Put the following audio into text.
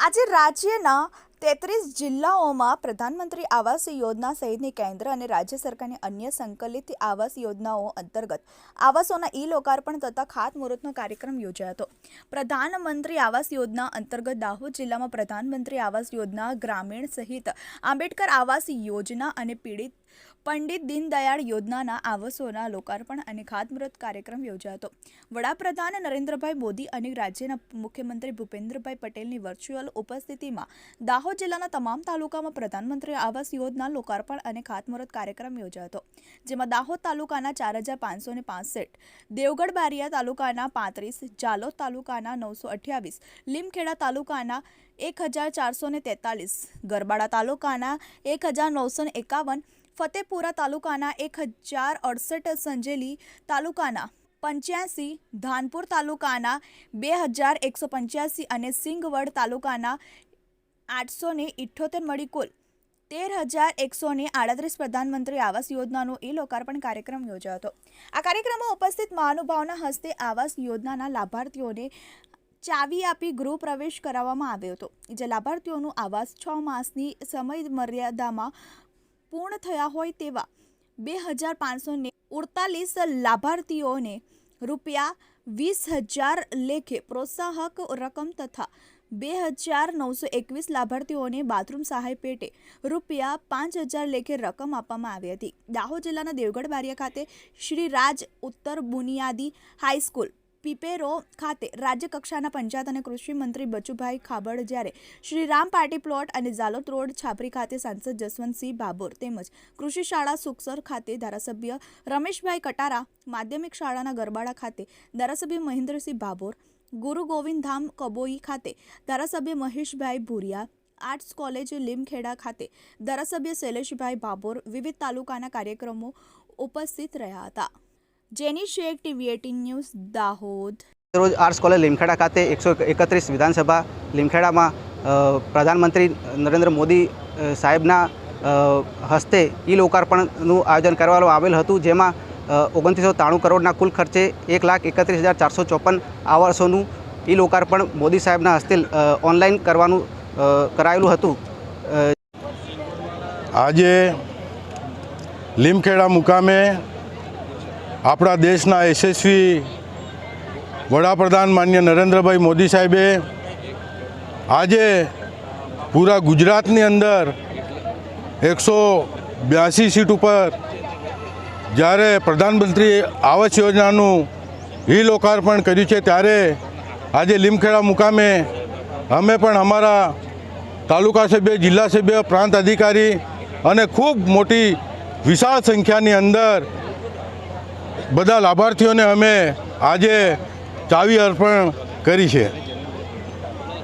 આજે રાજ્યના તેત્રીસ જિલ્લાઓમાં પ્રધાનમંત્રી આવાસ યોજના સહિતની કેન્દ્ર અને રાજ્ય સરકારની અન્ય સંકલિત આવાસ યોજનાઓ અંતર્ગત આવાસોના ઈ લોકાર્પણ તથા ખાતમુહૂર્તનો કાર્યક્રમ યોજાયો હતો. પ્રધાનમંત્રી આવાસ યોજના અંતર્ગત દાહોદ જિલ્લામાં પ્રધાનમંત્રી આવાસ યોજના ગ્રામીણ સહિત આંબેડકર આવાસ યોજના અને પીડિત પંડિત દીનદયાળ યોજનાના આવાસોના લોકાર્પણ અને ખાતમુહૂર્ત કાર્યક્રમ યોજાયો વડાપ્રધાન નરેન્દ્રભાઈ મોદી અને રાજ્યના મુખ્યમંત્રી ભૂપેન્દ્રભાઈ પટેલની વર્ચ્યુઅલ ઉપસ્થિતિમાં દાહોદ જિલ્લાના તમામ તાલુકામાં પ્રધાનમંત્રી આવાસ યોજના લોકાર્પણ અને ખાતમુહૂર્ત કાર્યક્રમ યોજાયો હતો. જેમાં દાહોદ તાલુકાના ચાર હજાર પાંચસો ને પાંસઠ, દેવગઢ બારિયા તાલુકાના પાંત્રીસ જાલોદ તાલુકાના નવસો અઠ્યાવીસ, લીમખેડા તાલુકાના એક હજાર ચારસો ને તેતાલીસ, ગરબાડા તાલુકાના એક હજાર નવસો એકાવન ફતેપુરા તાલુકાના એક હજાર અડસઠ સંજેલી તાલુકાના પંચ્યાસી, ધાનપુર તાલુકાના બે હજાર એકસો પંચ્યાસી અને સિંગવડ તાલુકાના આઠસો ને ઇઠ્ઠોતેર મળી કુલ તેર હજાર એકસો ને આડત્રીસ પ્રધાનમંત્રી આવાસ યોજનાનો એ લોકાર્પણ કાર્યક્રમ યોજાયો હતો. આ કાર્યક્રમમાં ઉપસ્થિત મહાનુભાવના હસ્તે આવાસ યોજનાના લાભાર્થીઓને ચાવી આપી ગૃહ પ્રવેશ કરાવવામાં આવ્યો હતો, જે લાભાર્થીઓનું આવાસ છ માસની સમય મર્યાદામાં પૂર્ણ થયા હોય તેવા બે હજાર પાંચસોને ઉડતાલીસ લાભાર્થીઓને રૂપિયા વીસ હજાર લેખે પ્રોત્સાહક રકમ તથા બે હજાર નવસો એકવીસ લાભાર્થીઓને બાથરૂમ સહાય પેટે રૂપિયા પાંચ હજાર લેખે રકમ આપવામાં આવી હતી. દાહોદ જિલ્લાના દેવગઢ બારિયા ખાતે શ્રી રાજ ઉત્તર બુનિયાદી હાઈસ્કૂલ પીપેરો ખાતે રાજ્ય કક્ષાના પંચાયત અને કૃષિ મંત્રી બચુભાઈ ખાબડ જ્યારે શ્રી રામ પાર્ટી પ્લોટ અને ઝાલોત રોડ છાપરી ખાતે સાંસદ જસવંતસિંહ ભાભોર તેમજ કૃષિ શાળા સુખસર ખાતે ધારાસભ્ય રમેશભાઈ કટારા, માધ્યમિક શાળાના ગરબાડા ખાતે ધારાસભ્ય મહેન્દ્રસિંહ ભાભોર ગુરુ ગોવિંદધામ કબોઈ ખાતે ધારાસભ્ય મહેશભાઈ ભૂરિયા, આર્ટ્સ કોલેજ લીમખેડા ખાતે ધારાસભ્ય શૈલેષભાઈ ભાભોર વિવિધ તાલુકાના કાર્યક્રમો ઉપસ્થિત રહ્યા હતા. Jeni Shaikh TV eighteen news Dahod. રોજ આર્ટ્સ કોલેજ લીમખેડા ખાતે એકસો એકત્રીસ વિધાનસભા લીમખેડામાં પ્રધાનમંત્રી નરેન્દ્ર મોદી સાહેબના હસ્તે ઈ લોકાર્પણનું આયોજન કરવામાં આવેલ હતું જેમાં ઓગણત્રીસો ત્રાણું કરોડના કુલ ખર્ચે એક લાખ એકત્રીસ હજાર ચારસો ચોપન આવાસોનું ઈ લોકાર્પણ મોદી સાહેબના હસ્તે ઓનલાઈન કરવાનું કરાયેલું હતું. આજે લીમખેડા મુકામે આપણા દેશના યશસ્વી વડાપ્રધાન માન્ય નરેન્દ્રભાઈ મોદી સાહેબે આજે પૂરા ગુજરાતની અંદર એકસો બ્યાસી સીટ ઉપર જ્યારે પ્રધાનમંત્રી આવાસ યોજનાનું ઈ લોકાર્પણ કર્યું છે, ત્યારે આજે લીમખેડા મુકામે અમે પણ અમારા તાલુકા સભ્ય, જિલ્લા સભ્ય, પ્રાંત અધિકારી અને ખૂબ મોટી વિશાળ સંખ્યાની અંદર બધા લાભાર્થીઓને અમે આજે ચાવી અર્પણ કરી છે.